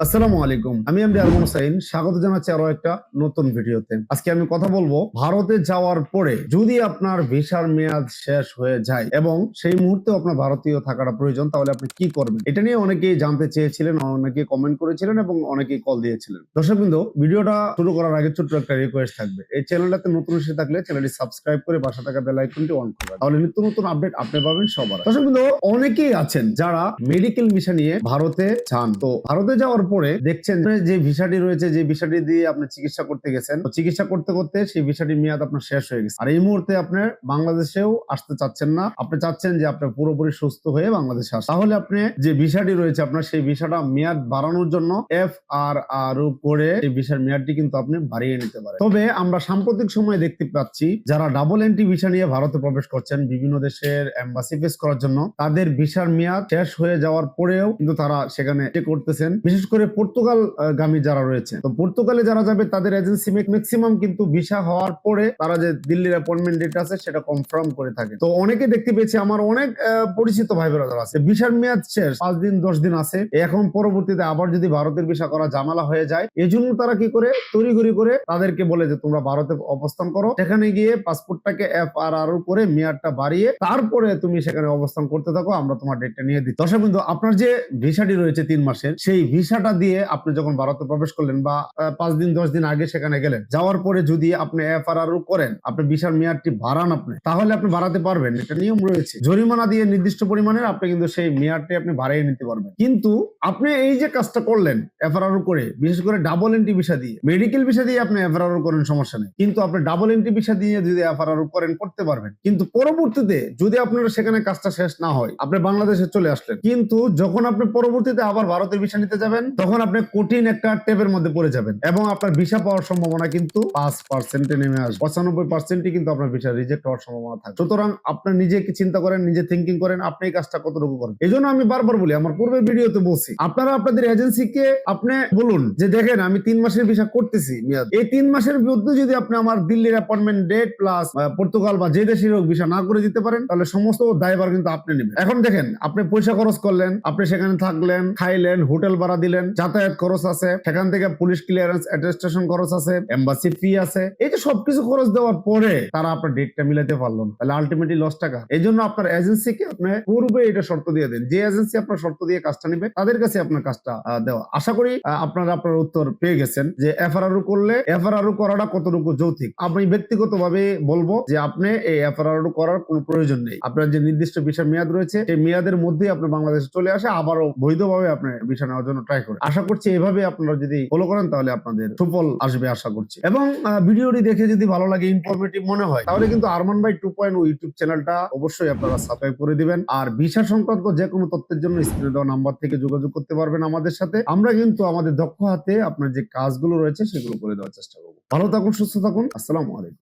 আসসালামু আলাইকুম। আমি এমডি আরমান হোসাইন স্বাগত জানাচ্ছি আরও একটা নতুন ভিডিওতে। আজকে আমি কথা বলব ভারতে যাওয়ার পরে যদি আপনার ভিসার মেয়াদ শেষ হয়ে যায় এবং সেই মুহূর্তে আপনার ভারতীয় থাকাটা প্রয়োজন, তাহলে আপনি কি করবেন? এটা নিয়ে অনেকেই জানতে চেয়েছিলেন অনেকে কমেন্ট করেছিলেন এবং অনেকেই কল দিয়েছিলেন। দর্শক বিন্দু, ভিডিওটা শুরু করার আগে ছোট্ট একটা রিকোয়েস্ট থাকবে। এই চ্যানেলটাতে নতুন এসে থাকলে চ্যানেলটি সাবস্ক্রাইব করে পাশে থাকা বেল আইকনটি অন করবেন তাহলে নিত্য নতুন আপডেট আপনি পাবেন সবার আগে। দর্শক বিন্দু, অনেকেই আছেন যারা মেডিকেল ভিসা নিয়ে ভারতে যান। তো ভারতে যাওয়ার পরে দেখছেন যে ভিসাটি রয়েছে, যে ভিসাটি দিয়ে আপনি চিকিৎসা করতে গেছেন চিকিৎসা করতে করতে সেই ভিসাটির মেয়াদ আপনার শেষ হয়ে গেছে। আর এই মুহূর্তে আপনার বাংলাদেশেও আসতে চাচ্ছেন না। আপনি চাচ্ছেন যে আপনার পুরোপুরি সুস্থ হয়ে বাংলাদেশে আসেন। তাহলে আপনি যে ভিসাটি রয়েছে, আপনার সেই ভিসাটা মেয়াদ বাড়ানোর জন্য এফ আর আর করে এই ভিসার মেয়াদটি কিন্তু আপনি বাড়িয়ে নিতে পারেন। তবে আমরা সাম্প্রতিক সময়ে দেখতে পাচ্ছি, যারা ডাবল এন্ট্রি ভিসা নিয়ে ভারতে প্রবেশ করছেন, বিভিন্ন দেশের এম্বাসি ফেস করার জন্য, তাদের ভিসার মেয়াদ শেষ হয়ে যাওয়ার পরেও কিন্তু তারা সেখানে করতেছেন। বিশেষ করে পর্তুগাল আহ, গামী যারা রয়েছে। তো পর্তুগালে যারা যাবে তাদের এজেন্সি ম্যাক্সিমাম কিন্তু ভিসা হওয়ার পরে তারা যে দিল্লির অ্যাপয়েন্টমেন্ট ডেট আছে সেটা কনফার্ম করে থাকে। তো অনেকে দেখতে পেয়েছি আমার অনেক পরিচিত ভাই বোনেরা আছে। ভিসার মেয়াদ শেষ পাঁচ দিন দশ দিন আছে। এখন পরবর্তীতে আবার যদি ভারতের ভিসা করা ঝামেলা হয়ে যায় এই জন্য তারা কি করে তড়িঘড়ি করে তাদেরকে বলে যে তোমরা ভারতে অবস্থান করো। সেখানে গিয়ে পাসপোর্টটাকে এফ আর আর করে মেয়াদটা বাড়িয়ে তারপরে তুমি সেখানে অবস্থান করতে থাকো আমরা তোমার ডেটটা নিয়ে দিই। দর্শক বিন্দু আপনার যে ভিসাটি রয়েছে তিন মাসের সেই ভিসাটা দিয়ে আপনি যখন ভারতে প্রবেশ করলেন বা পাঁচ দিন, দশ দিন আগে সেখানে গেলেন, যাওয়ার পরে যদি আপনি এফ আর আর করেন, আপনি ভিসার মেয়াদটি বাড়ান আপনি, তাহলে আপনি বাড়াতে পারবেন। এটা নিয়ম রয়েছে। জরিমানা দিয়ে নির্দিষ্ট পরিমাণের আপনি কিন্তু সেই মেয়াদটি আপনি বাড়িয়ে নিতে পারবেন। কিন্তু আপনি এই যে কাজটা করলেন এফআরআর করে, বিশেষ করে ডাবল এন্ট্রি ভিসা দিয়ে, মেডিকেল ভিসা দিয়ে আপনি এফআরআর করেন, সমস্যা নেই। কিন্তু আপনি ডাবল এন্ট্রি ভিসা দিয়ে যদি এফ এফআরআর করেন, করতে পারবেন। কিন্তু পরবর্তীতে যদি আপনার সেখানে কাজটা শেষ না হয়, আপনি বাংলাদেশে চলে আসলেন। কিন্তু যখন আপনি পরবর্তীতে আবার ভারতের ভিসা নিতে যাবেন তখন আপনি কঠিন একটা টেপের মধ্যে পড়ে যাবেন এবং আপনার ভিসা পাওয়ার সম্ভাবনা কিন্তু পাঁচ পার্সেন্টে নেমে আসবে। পঁচানব্বই পার্সেন্টই কিন্তু আপনার ভিসা রিজেক্ট হওয়ার সম্ভাবনা থাকে। সুতরাং আপনার নিজে কি চিন্তা করেন, নিজে থিঙ্কিং করেন, আপনি এই কাজটা কতটুকু করেন। এই জন্য আমি বারবার বলি, আমার পূর্বের ভিডিওতে বলছি, আপনারা আপনাদের এজেন্সিকে আপনি বলুন যে, দেখেন, আমি তিন মাসের ভিসা করতেছি মেয়াদ। এই তিন মাসের মধ্যে যদি আপনি আমার দিল্লির অ্যাপয়েন্টমেন্ট ডেট প্লাস পর্তুগাল বা যে দেশের হোক ভিসা না করে দিতে পারেন, তাহলে সমস্ত দায়ভার কিন্তু আপনি নেবেন। এখন দেখেন, আপনি পয়সা খরচ করলেন, আপনি সেখানে থাকলেন, খাইলেন, হোটেল ভাড়া দিলেন যাতায়াত খরচ আছে, সেখান থেকে পুলিশ ক্লিয়ারেন্স অ্যাটেস্টেশন খরচ আছে এম্বাসি ফি আছে। এই যে সবকিছু খরচ দেওয়ার পরে তারা আপনার ডেটটা মিলাতে পারল না। তাহলে আলটিমেটলি লস টাকা। এই জন্য আপনার এজেন্সিকে আপনি পূর্বে এটা শর্ত দিয়ে দেন। যে এজেন্সি আপনার শর্ত দিয়ে কাজটা নেবে, তাদের কাছে আপনার কাজটা দেওয়া। আশা করি আপনারা আপনার উত্তর পেয়ে গেছেন যে এফআরআর করলে এফআরআর করাটা কতটুকু যৌতিক আমি ব্যক্তিগতভাবে বলব যে আপনি এই এফআরআর করার কোনো প্রয়োজন নেই। আপনার যে নির্দিষ্ট বিষয় মেয়াদ রয়েছে, সেই মেয়াদের মধ্যেই আপনি বাংলাদেশে চলে আসে, আবারও বৈধভাবে আপনি ভিসা নেওয়ার জন্য ট্রাই করেন। আশা করছি এভাবে আপনারা যদি ফলো করেন, তাহলে আপনাদের সুফল আসবে আশা করছি। এবং ভিডিওটি দেখে যদি ভালো লাগে ইনফরমেটিভ মনে হয়, তাহলে কিন্তু আরমান ভাই টু পয়েন্ট ইউটিউব চ্যানেলটা অবশ্যই আপনারা সাবস্ক্রাইব করে দিবেন। আর ভিসা সংক্রান্ত যে কোনো তথ্যের জন্য স্ক্রিনে দেওয়া নাম্বার থেকে যোগাযোগ করতে পারবেন আমাদের সাথে। আমরা কিন্তু আমাদের দক্ষ হাতে আপনার যে কাজগুলো রয়েছে, সেগুলো করে দেওয়ার চেষ্টা করব। ভালো থাকুন, সুস্থ থাকুন। আসসালামু আলাইকুম।